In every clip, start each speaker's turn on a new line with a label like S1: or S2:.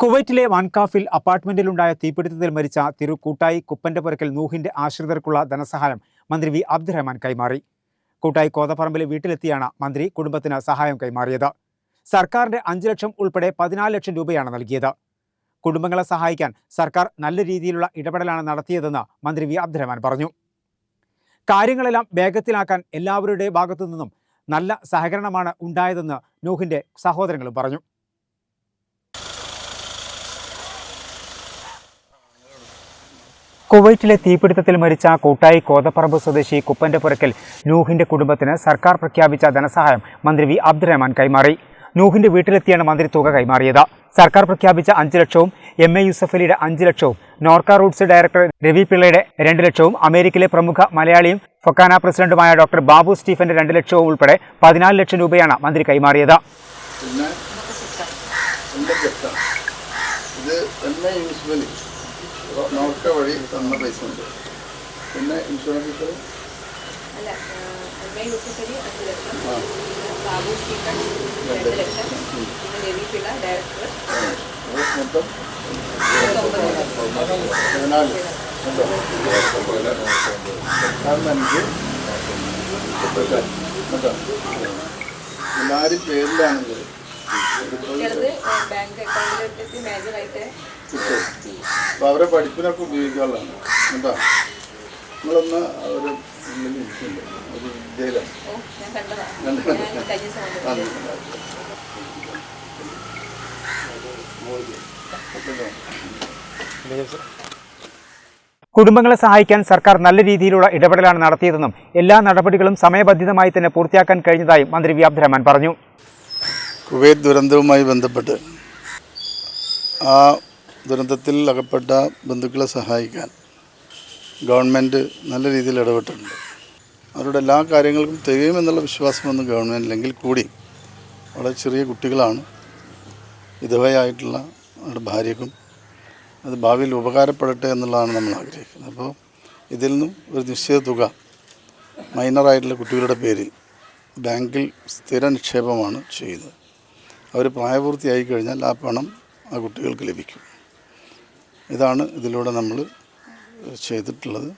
S1: കുവൈറ്റിലെ വൺകാഫിൽ അപ്പാർട്ട്മെന്റിലുണ്ടായ തീപിടുത്തത്തിൽ മരിച്ച തിരു കൂട്ടായി കുപ്പന്റെ പുരക്കൽ നൂഹിന്റെ ആശ്രിതർക്കുള്ള ധനസഹായം മന്ത്രി വി അബ്ദുറഹ്മാൻ കൈമാറി. കൂട്ടായി കോതപ്പറമ്പിലെ വീട്ടിലെത്തിയാണ് മന്ത്രി കുടുംബത്തിന് സഹായം കൈമാറിയത്. സർക്കാരിന്റെ അഞ്ച് ലക്ഷം ഉൾപ്പെടെ പതിനാല് ലക്ഷം രൂപയാണ് നൽകിയത്. കുടുംബങ്ങളെ സഹായിക്കാൻ സർക്കാർ നല്ല രീതിയിലുള്ള ഇടപെടലാണ് നടത്തിയതെന്ന് മന്ത്രി വി അബ്ദുറഹ്മാൻ പറഞ്ഞു. കാര്യങ്ങളെല്ലാം വേഗത്തിലാക്കാൻ എല്ലാവരുടെ ഭാഗത്തു നിന്നും നല്ല സഹകരണമാണ് ഉണ്ടായതെന്ന് നൂഹിന്റെ സഹോദരങ്ങളും പറഞ്ഞു. കുവൈറ്റിലെ തീപിടുത്തത്തിൽ മരിച്ച കൂട്ടായി കോതപ്പറമ്പ് സ്വദേശി കുപ്പന്റെ പുരക്കൽ നൂഹിന്റെ കുടുംബത്തിന് സർക്കാർ പ്രഖ്യാപിച്ച ധനസഹായം മന്ത്രി വി അബ്ദുറഹ്മാൻ കൈമാറി. നൂഹിന്റെ വീട്ടിലെത്തിയാണ് മന്ത്രി തുക കൈമാറിയത്. സർക്കാർ പ്രഖ്യാപിച്ച അഞ്ച് ലക്ഷവും എം എ യൂസഫ് അലിയുടെ അഞ്ച് ലക്ഷവും നോർക്ക റൂട്ട്സ് ഡയറക്ടർ രവി പിള്ളയുടെ രണ്ട് ലക്ഷവും അമേരിക്കയിലെ പ്രമുഖ മലയാളിയും ഫൊക്കാന പ്രസിഡന്റുമായ ഡോക്ടർ ബാബു സ്റ്റീഫന്റെ രണ്ട് ലക്ഷവും ഉൾപ്പെടെ പതിനാല് ലക്ഷം രൂപയാണ് മന്ത്രി കൈമാറിയത്.
S2: ഇത് നോർക്ക വഴി തന്ന പൈസ ഉണ്ട് പിന്നെ ഇൻഷുറൻസ്
S3: ഡയറക്ടർ.
S2: മൊത്തം? പതിനാല്. കേട്ടോ കേട്ടോ എല്ലാവരും
S3: ബാങ്ക് അക്കൗണ്ടിലെത്തി മേജറായിട്ട്
S2: കിട്ടും അപ്പോൾ അവരെ പഠിപ്പിനൊക്കെ ഉപയോഗിക്കാനുള്ളതാണ് കേട്ടോ നമ്മളൊന്ന് ഒരു ഇരിക്കുന്നുണ്ട് വിദ്യയിലാണ്.
S1: കുടുംബങ്ങളെ സഹായിക്കാൻ സർക്കാർ നല്ല രീതിയിലുള്ള ഇടപെടലാണ് നടത്തിയതെന്നും എല്ലാ നടപടികളും സമയബന്ധിതമായി തന്നെ പൂർത്തിയാക്കാൻ കഴിഞ്ഞതായും മന്ത്രി വി അബ്ദുറഹ്മാൻ പറഞ്ഞു.
S2: കുവൈത്ത് ദുരന്തവുമായി ബന്ധപ്പെട്ട് ആ ദുരന്തത്തിൽ അകപ്പെട്ട ബന്ധുക്കളെ സഹായിക്കാൻ ഗവൺമെന്റ് നല്ല രീതിയിൽ ഇടപെട്ടിട്ടുണ്ട്. അവരുടെ എല്ലാ കാര്യങ്ങൾക്കും തികയുമെന്നുള്ള വിശ്വാസമൊന്നും ഗവൺമെന്റില്ലെങ്കിൽ കൂടി വളരെ ചെറിയ കുട്ടികളാണ്. വിധവയായിട്ടുള്ള അവരുടെ ഭാര്യക്കും അത് ഭാവിയിൽ ഉപകാരപ്പെടട്ടെ എന്നുള്ളതാണ് നമ്മൾ ആഗ്രഹിക്കുന്നത്. അപ്പോൾ ഇതിൽ നിന്നും ഒരു നിശ്ചിത തുക മൈനറായിട്ടുള്ള കുട്ടികളുടെ പേരിൽ ബാങ്കിൽ സ്ഥിര നിക്ഷേപമാണ് ചെയ്യുന്നത്. അവർ പ്രായപൂർത്തിയായി കഴിഞ്ഞാൽ ആ പണം ആ കുട്ടികൾക്ക് ലഭിക്കും. ഇതാണ് ഇതിലൂടെ നമ്മൾ ചെയ്തിട്ടുള്ളത്.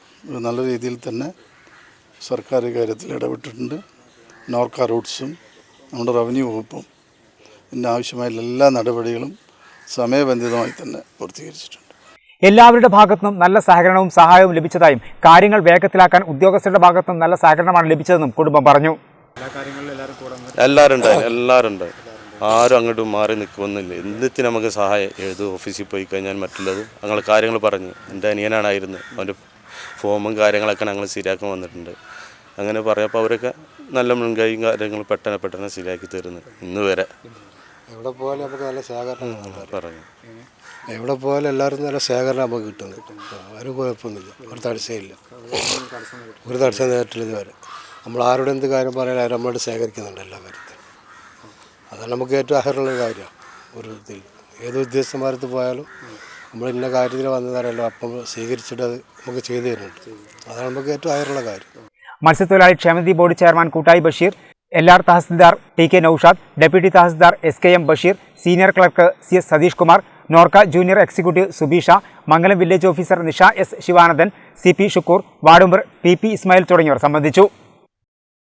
S2: നല്ല രീതിയിൽ തന്നെ സർക്കാർ കാര്യത്തിൽ ഇടപെട്ടിട്ടുണ്ട്. നോർക്ക റൂട്ട്സും നമ്മുടെ റവന്യൂ വകുപ്പും ഇതിന്റെ ആവശ്യമായ എല്ലാ നടപടികളും സമയബന്ധിതമായി തന്നെ പൂർത്തീകരിച്ചിട്ടുണ്ട്.
S1: എല്ലാവരുടെ ഭാഗത്തുനിന്നും നല്ല സഹകരണവും സഹായവും ലഭിച്ചതായും കാര്യങ്ങൾ വേഗത്തിലാക്കാൻ ഉദ്യോഗസ്ഥരുടെ ഭാഗത്തുനിന്നും നല്ല സഹകരണമാണ് ലഭിച്ചതെന്നും കുടുംബം പറഞ്ഞു.
S4: എല്ലാവരും ഉണ്ടായി എല്ലാവരും ഉണ്ടായി ആരും അങ്ങോട്ട് മാറി നിൽക്കുമെന്നില്ല എന്തിന് നമുക്ക് സഹായം? ഏത് ഓഫീസിൽ പോയി കഴിഞ്ഞാൽ മറ്റുള്ളത്. ഞങ്ങൾ കാര്യങ്ങൾ പറഞ്ഞു. എന്റെ അനിയനാണായിരുന്നു. അവന്റെ ഫോമും കാര്യങ്ങളൊക്കെ ഞങ്ങൾ ശരിയാക്കാൻ വന്നിട്ടുണ്ട്. അങ്ങനെ പറയപ്പോൾ അവരൊക്കെ നല്ല മുൻകൈയും കാര്യങ്ങൾ പെട്ടെന്ന് പെട്ടെന്ന് ശരിയാക്കി തരുന്നു. ഇന്ന് വരെ.
S5: എവിടെ പോയാലും നമുക്ക് നല്ല സഹകരണം
S4: പറഞ്ഞു.
S5: എവിടെ പോയാലും എല്ലാവരും നല്ല സഹകരണം നമുക്ക് കിട്ടുന്നത് ഒരു കുഴപ്പമൊന്നുമില്ല. ഒരു തടസ്സമില്ല ഒരു തടസ്സം നേരിട്ടില്ല ഇതുവരെ. നമ്മൾ ആരുടെ എന്ത് കാര്യം പറയാനും അവർ നമ്മളോട് ശേഖരിക്കുന്നുണ്ട് എല്ലാ കാര്യത്തിലും അതാണ് നമുക്ക് ഏറ്റവും അർഹമുള്ള കാര്യമാണ് ഒരു ഇതിൽ ഏത് ഉദ്യോഗസ്ഥന്മാരത്ത് പോയാലും നമ്മൾ ഇന്ന കാര്യത്തിൽ വന്നതല്ലോ അപ്പം സ്വീകരിച്ചിട്ട് അത് നമുക്ക് ചെയ്തു തരുന്നുണ്ട്. അതാണ് നമുക്ക് ഏറ്റവും അഹരുള്ള കാര്യം.
S1: മത്സ്യത്തൊഴിലാളി ക്ഷേമനിധി board chairman Koottayi Basheer L R tahsildar T K Noushad deputy tahsildar S K M Basheer senior clerk C S Satheesh Kumar Norka junior executive Subeesha Mangalam village officer Nisha S Sivanandan C P Shukkoor ward member P P Ismail തുടങ്ങിയവർ സംബന്ധിച്ചു.